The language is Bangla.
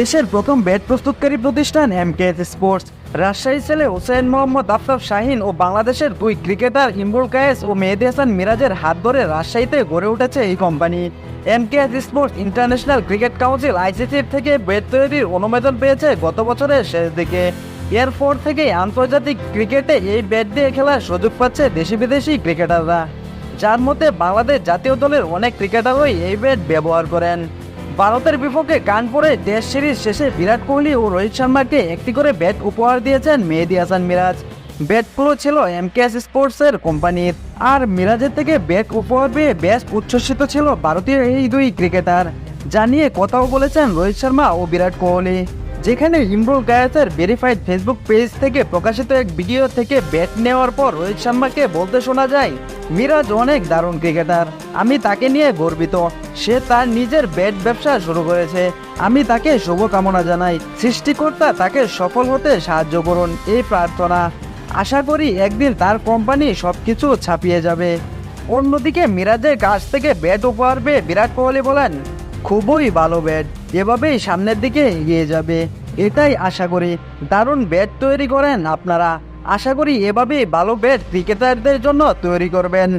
দেশের প্রথম ব্যাট প্রস্তুতকারী প্রতিষ্ঠান এম কে স্পোর্টস। রাজশাহী ছেলে হোসেন মোহাম্মদ আফতাব শাহিন ও বাংলাদেশের দুই ক্রিকেটার ইমরুল কায়েস ও মেহেদি হাসান মিরাজের হাত ধরে রাজশাহীতে গড়ে উঠেছে এই company. M K sports international cricket council আইসিসির থেকে ব্যাট তৈরির অনুমোদন পেয়েছে গত বছরের শেষ দিকে। এরপর থেকেই আন্তর্জাতিক ক্রিকেটে এই ব্যাট দিয়ে খেলার সুযোগ পাচ্ছে দেশি বিদেশি ক্রিকেটাররা। যার মধ্যে বাংলাদেশ জাতীয় দলের অনেক ক্রিকেটারই এই ব্যাট ব্যবহার করেন। ভারতের বিপক্ষে কানপুরে দেশ সিরিজ শেষে বিরাট কোহলি ও রোহিত শর্মাকে একটি করে ব্যাট উপহার দিয়েছেন মেহেদি হাসান মিরাজ। ব্যাটগুলো ছিল এমকেএস স্পোর্টসের কোম্পানির। আর মিরাজের থেকে ব্যাট উপহার পেয়ে বেশ উচ্ছ্বসিত ছিল ভারতীয় এই দুই ক্রিকেটার। জানিয়ে কথাও বলেছেন রোহিত শর্মা ও বিরাট কোহলি। যেখানে ইমরুল গায়েসের ভেরিফাইড ফেসবুক পেজ থেকে প্রকাশিত এক ভিডিও থেকে ব্যাট নেওয়ার পর রোহিত শর্মাকে বলতে শোনা যায়, মিরাজ অনেক দারুণ ক্রিকেটার আমি তাকে নিয়ে গর্বিত। সে তার নিজের ব্যাট ব্যবসা শুরু করেছে। আমি তাকে শুভকামনা জানাই। সৃষ্টিকর্তা তাকে সফল হতে সাহায্য করুন। এই প্রার্থনা। আশা করি একদিন তার কোম্পানি সবকিছু ছাপিয়ে যাবে। অন্যদিকে মিরাজের কাছ থেকে ব্যাট উপহার পেয়ে বিরাট কোহলি বলেন খুবই ভালো ব্যাট এভাবেই সামনের দিকে এগিয়ে যাবে। এটাই আশা করি দারুণ ব্যাট তৈরি করেন আপনারা। আশা করি এভাবেই ভালো ব্যাট ক্রিকেটারদের জন্য তৈরি করবেন।